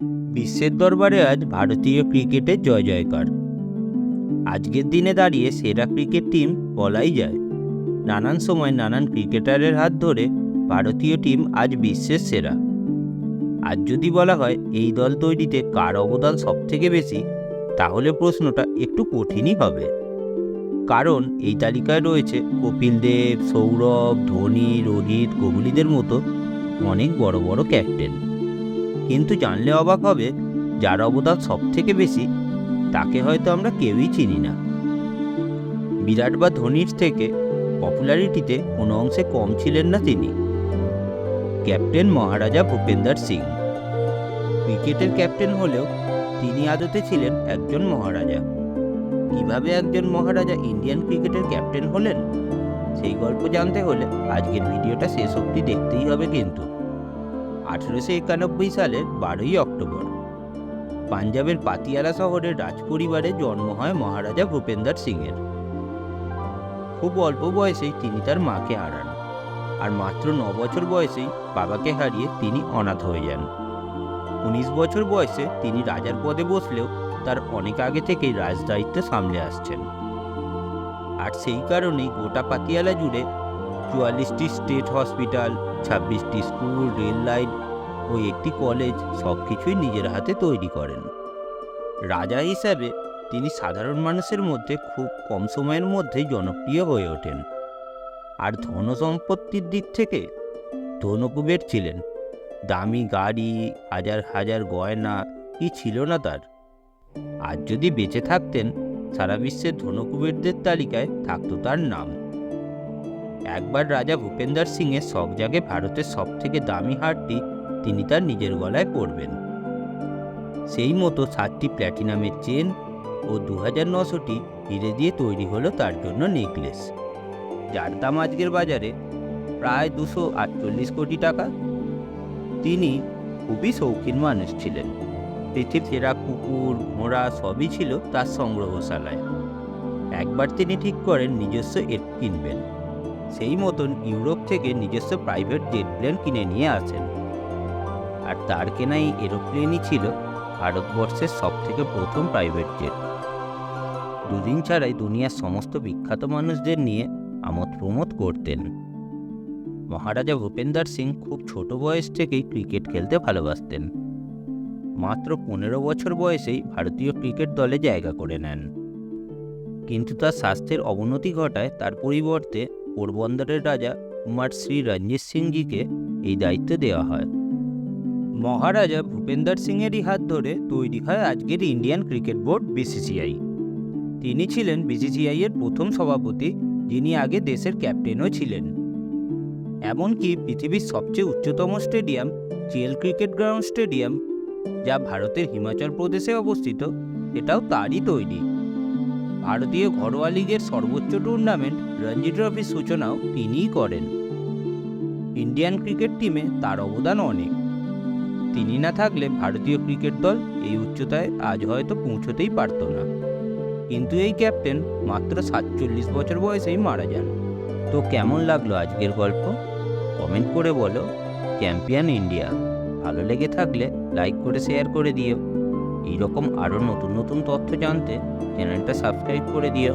বিশ্বের দরবারে আজ ভারতীয় ক্রিকেটের জয় জয়কার। আজকের দিনে দাঁড়িয়ে সেরা ক্রিকেট টিম বলাই যায়। নানান সময় নানান ক্রিকেটারের হাত ধরে ভারতীয় টিম আজ বিশ্বের সেরা। আজ যদি বলা হয় এই দল তৈরিতে কার অবদান সবথেকে বেশি, তাহলে প্রশ্নটা একটু কঠিনই হবে। কারণ এই তালিকায় রয়েছে কপিল দেব, সৌরভ, ধোনি, রোহিত, কোহলিদের মতো অনেক বড় বড় ক্যাপ্টেন। কিন্তু জানলে অবাক হবে যার অবদান সব থেকে বেশি, তাকে হয়তো আমরা কেউই চিনি না। বিরাট বা ধোনির থেকে পপুলারিটিতে কোনো অংশে কম ছিলেন না তিনি। ক্যাপ্টেন মহারাজা ভূপেন্দ্র সিং। ক্রিকেটের ক্যাপ্টেন হলেও তিনি আদতে ছিলেন একজন মহারাজা। কীভাবে একজন মহারাজা ইন্ডিয়ান ক্রিকেটের ক্যাপ্টেন হলেন, সেই গল্প জানতে হলে আজকের ভিডিওটা শেষ অবধি দেখতেই হবে কিন্তু। আঠেরোশো একানব্বই সালের বারোই অক্টোবর। পাঞ্জাবের পাতিয়ালা শহরের রাজপরিবারে জন্ম হয় মহারাজা ভূপেন্দ্র সিংয়ের। খুব অল্প বয়সেই তিনি তার মাকে হারান আর মাত্র ন বছর বয়সেই বাবাকে হারিয়ে তিনি অনাথ হয়ে যান। উনিশ বছর বয়সে তিনি রাজার পদে বসলেও তার অনেক আগে থেকেই রাজদায়িত্ব সামলে আসছেন। আর সেই কারণেই গোটা পাতিয়ালা জুড়ে চুয়াল্লিশটি স্টেট হসপিটাল, ছাব্বিশটি স্কুল, রেল লাইন ও একটি কলেজ সব কিছুই নিজের হাতে তৈরি করেন। রাজা হিসাবে তিনি সাধারণ মানুষের মধ্যে খুব কম সময়ের মধ্যেই জনপ্রিয় হয়ে ওঠেন। আর ধন সম্পত্তির দিক থেকে ধনকুবের ছিলেন। দামি গাড়ি, হাজার হাজার গয়না, কি ছিল না তার। আর যদি বেঁচে থাকতেন, সারা বিশ্বের ধনকুবেরদের তালিকায় থাকতো তার নাম। একবার রাজা ভূপেন্দ্র সিংয়ের শখ জাগে ভারতের সব থেকে দামি হারটি তিনি তার নিজের গলায় পরবেন সেই মতো সাতটি প্ল্যাটিনামের চেন ও দু হাজার নশোটি হিরে দিয়ে তৈরি হলো তার জন্য নেকলেস, যার দাম আজকের বাজারে প্রায় দুশো আটচল্লিশ কোটি টাকা। তিনি খুবই শৌখিন মানুষ ছিলেন। পৃথিবীর সেরা কুকুর, ঘোড়া সবই ছিল তার সংগ্রহশালায়। একবার তিনি ঠিক করেন নিজস্ব এট কিনবেন। সেই মতন ইউরোপ থেকে নিজস্ব প্রাইভেট জেট প্লেন কিনে নিয়ে আসেন। আর তার কেনা এই এরোপ্লেনই ছিল ভারতবর্ষের সব থেকে প্রথম প্রাইভেট জেট দুদিন ছাড়াই দুনিয়ার সমস্ত বিখ্যাত মানুষদের নিয়ে আমোদ প্রমোদ করতেন। মহারাজা ভূপেন্দ্র সিং খুব ছোট বয়স থেকেই ক্রিকেট খেলতে ভালোবাসতেন। মাত্র পনেরো বছর বয়সেই ভারতীয় ক্রিকেট দলে জায়গা করে নেন। কিন্তু তার স্বাস্থ্যের অবনতি ঘটায় তার পরিবর্তে পোরবন্দরের রাজা কুমার শ্রী রঞ্জিত সিংজিকে এই দায়িত্ব দেওয়া হয়। মহারাজা ভূপেন্দ্র সিংয়েরই হাত ধরে তৈরি হয় আজকের ইন্ডিয়ান ক্রিকেট বোর্ড বিসিসিআই তিনি ছিলেন বিসিসিআই এর প্রথম সভাপতি, যিনি আগে দেশের ক্যাপ্টেনও ছিলেন। এমনকি পৃথিবীর সবচেয়ে উচ্চতম স্টেডিয়াম, চেল ক্রিকেট গ্রাউন্ড স্টেডিয়াম, যা ভারতের হিমাচল প্রদেশে অবস্থিত এটাও তারই তৈরি। ভারতীয় ঘরোয়া লিগের সর্বোচ্চ টুর্নামেন্ট রঞ্জি ট্রফির সূচনাও তিনিই করেন। ইন্ডিয়ান ক্রিকেট টিমে তার অবদান অনেক। তিনি না থাকলে ভারতীয় ক্রিকেট দল এই উচ্চতায় আজ হয়তো পৌঁছতেই পারত না। কিন্তু এই ক্যাপ্টেন মাত্র সাতচল্লিশ বছর বয়সেই মারা যান। তো কেমন লাগল আজকের গল্প? কমেন্ট করে বলো। চ্যাম্পিয়ন ইন্ডিয়া, ভালো লেগে থাকলে লাইক করে শেয়ার করে দিও। এইরকম আরও নতুন নতুন তথ্য জানতে চ্যানেলটা সাবস্ক্রাইব করে দিও।